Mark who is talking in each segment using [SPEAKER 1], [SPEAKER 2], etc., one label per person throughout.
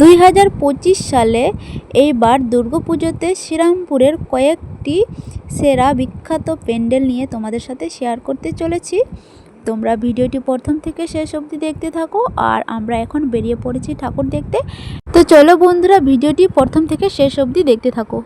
[SPEAKER 1] দুই হাজার পঁচিশ সালে এইবার দুর্গাপুজোতে শ্রীরামপুরের কয়েকটি সেরা বিখ্যাত প্যান্ডেল নিয়ে তোমাদের সাথে শেয়ার করতে চলেছি। তোমরা ভিডিওটি প্রথম থেকে শেষ অবধি দেখতে থাকো আর আমরা এখন বেরিয়ে পড়েছি ঠাকুর দেখতে। তো চলো বন্ধুরা, ভিডিওটি প্রথম থেকে শেষ অবধি দেখতে থাকো।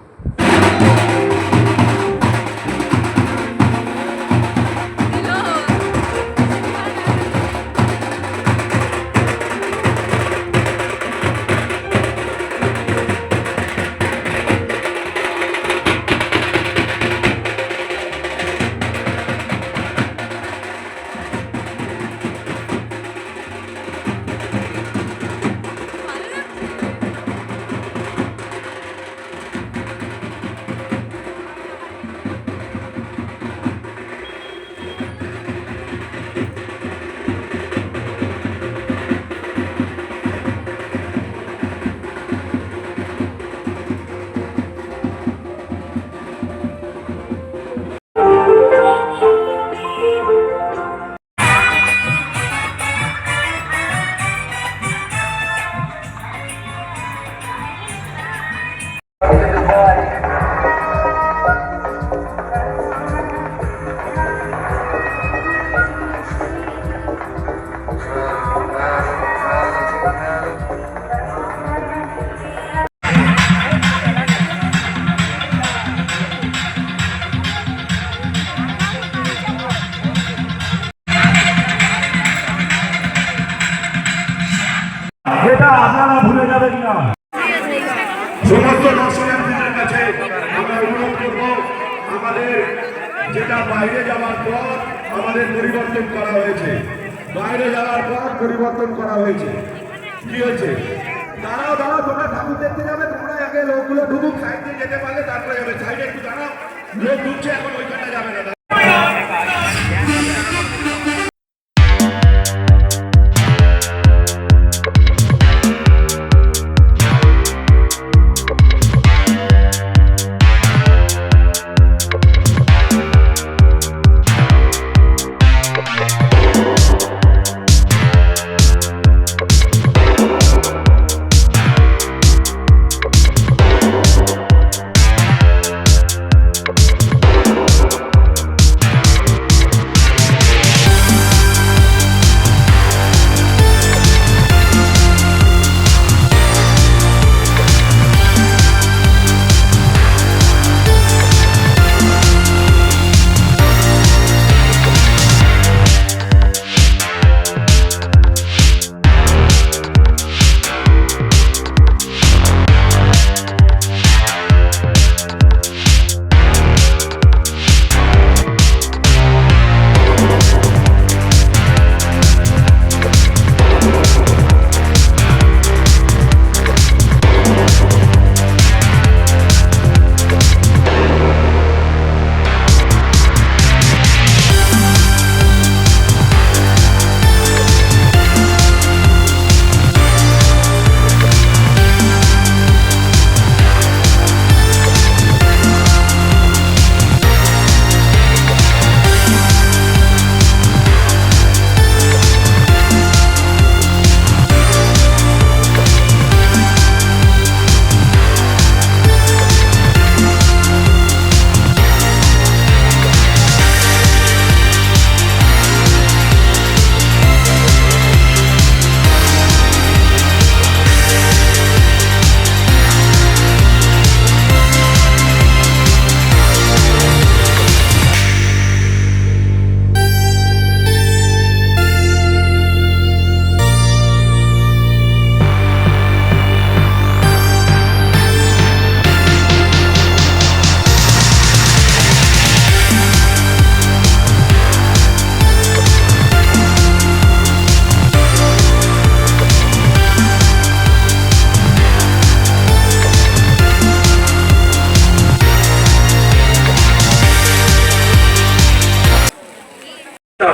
[SPEAKER 2] যেটা বাইরে যাওয়ার পর আমাদের পরিবর্তন করা হয়েছে। বাইরে যাওয়ার পর পরিবর্তন করা হয়েছে। কি হয়েছে? দাঁড়াও দাঁড়াও, তোমরা ঠাকুর দেখতে যাবে, তোমরা আগে লোকগুলো ঢুকুক, সাইড যেতে পারলে তারপরে যাবে। সাইডে একটু দাঁড়াও, লোক ঢুকছে, এখন ওইখানে যাবে না।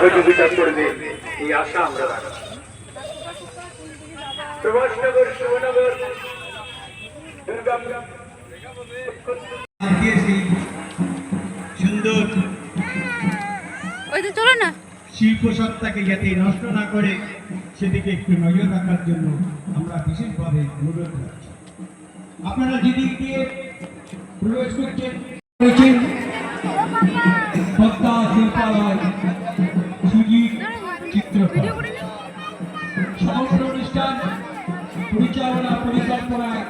[SPEAKER 2] হয়তো বিচার করে দিয়ে এই আশা আমরা রাখি
[SPEAKER 3] সুন্দর।
[SPEAKER 1] চলো না।
[SPEAKER 3] শিল্প সত্তাকে যাতে নষ্ট না করে সেদিকে একটু নজর রাখার জন্য আমরা বিশেষভাবে অনুরোধ রাখছি। আপনারা যেদিক দিয়ে প্রবেশ করছেন পদ্মা শিল্পালয় চিত্রকলা সমগ্র অনুষ্ঠান পরিচালনা পরিকল্পনায়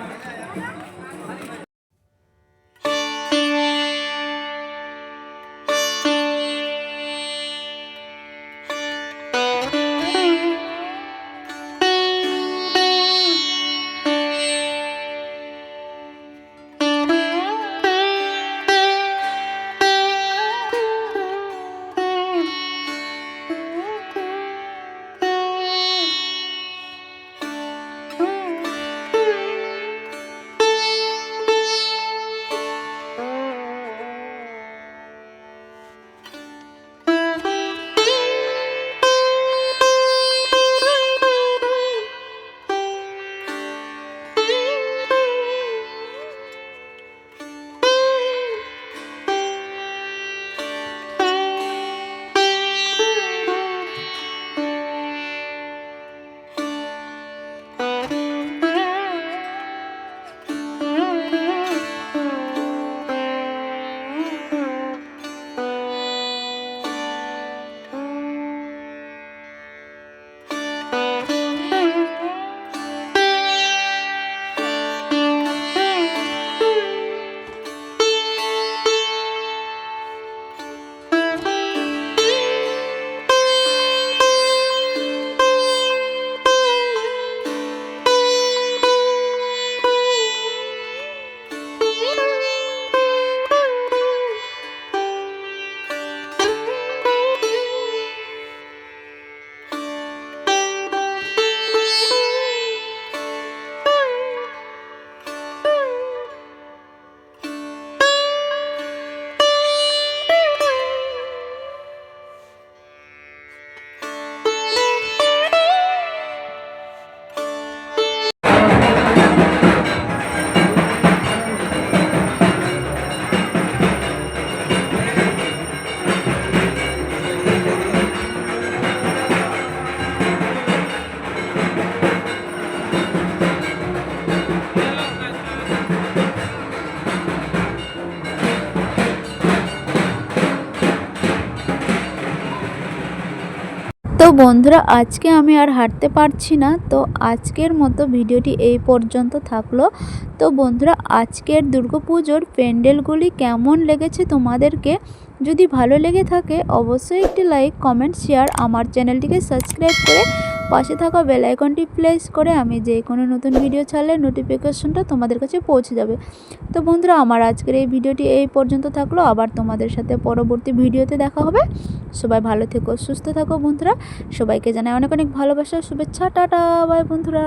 [SPEAKER 1] বন্ধুরা, আজকে আমি আর হাঁটতে পারছি না, তো আজকের মতো ভিডিওটি এই পর্যন্ত থাকল। তো বন্ধুরা, আজকের দুর্গাপুজোর প্যান্ডেলগুলি কেমন লেগেছে তোমাদেরকে? যদি ভালো লেগে থাকে, অবশ্যই একটি লাইক, কমেন্ট, শেয়ার আমার চ্যানেলটিকে সাবস্ক্রাইব করে পাশে থাকা বেল আইকনটি প্রেস করে আমি যে কোনো নতুন ভিডিও ছাড়লে নোটিফিকেশনটা তোমাদের কাছে পৌঁছে যাবে। তো বন্ধুরা, আমার আজকের এই ভিডিওটি এই পর্যন্ত থাকল। আবার তোমাদের সাথে পরবর্তী ভিডিওতে দেখা হবে। সবাই ভালো থেকো, সুস্থ থাকো বন্ধুরা। সবাইকে জানাই অনেক অনেক ভালোবাসা, শুভেচ্ছা। টাটা বাই বন্ধুরা।